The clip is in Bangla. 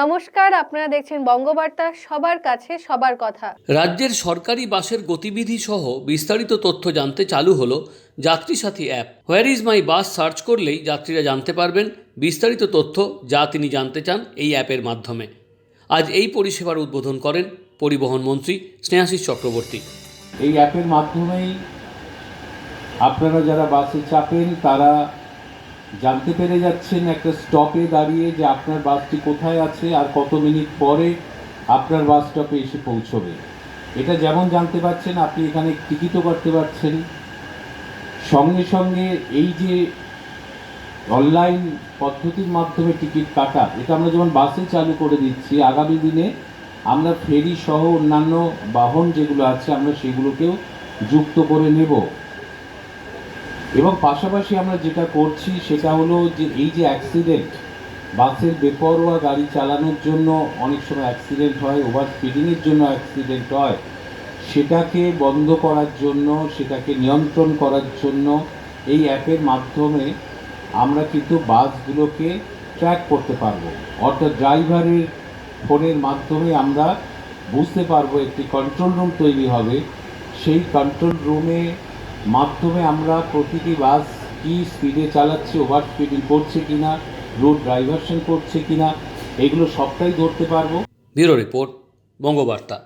নমস্কার আপনারা দেখছেন বঙ্গবার্তা সবার কাছে সবার কথা। রাজ্যের সরকারি বাসের গতিবিধি সহ বিস্তারিত তথ্য জানতে চালু হলো Yatri Sathi app. Where is my bus search করলেই যাত্রীরা জানতে পারবেন বিস্তারিত তথ্য যা তিনি জানতে চান এই অ্যাপের মাধ্যমে। আজ এই পরিষেবার উদ্বোধন করেন পরিবহন মন্ত্রী স্নেহাশিস চক্রবর্তী। এই অ্যাপের মাধ্যমেই আপনারা যারা বাসে চাপেন তারা জানতে পেরে যাচ্ছেন একটা স্টপে দাঁড়িয়ে যে আপনার বাসটি কোথায় আছে আর কত মিনিট পরে আপনার বাস স্টপে এসে পৌঁছবে। এটা যেমন জানতে পারছেন, আপনি এখানে টিকিটও করতে পারছেন। সঙ্গে সঙ্গে এই যে অনলাইন পদ্ধতির মাধ্যমে টিকিট কাটা, এটা আমরা যেমন বাসে চালু করে দিচ্ছি, আগামী দিনে আমরা ফেরি সহ অন্যান্য বাহন যেগুলো আছে, আমরা সেগুলোকেও যুক্ত করে নেব। এবং পাশাপাশি আমরা যেটা করছি সেটা হলো যে এই যে অ্যাক্সিডেন্ট বাসের বেপরোয়া গাড়ি চালানোর জন্য অনেক সময় অ্যাক্সিডেন্ট হয় ওভার স্পিডিংয়ের জন্য অ্যাক্সিডেন্ট হয়। সেটাকে বন্ধ করার জন্য, সেটাকে নিয়ন্ত্রণ করার জন্য এই অ্যাপের মাধ্যমে আমরা কিন্তু বাসগুলোকে ট্র্যাক করতে পারব। অর্থাৎ ড্রাইভারের ফোনের মাধ্যমে আমরা বুঝতে পারব একটি কন্ট্রোল রুম তৈরি হবে। সেই কন্ট্রোল রুমে মাধ্যমে আমরা প্রতিটি বাস কি স্পিডে চালাচ্ছে ওভার স্পিডিং করছে কিনা রুট ড্রাইভারশন করছে কিনা, এগুলো সবটাই ধরতে পারব। Bureau report, Bangabarta.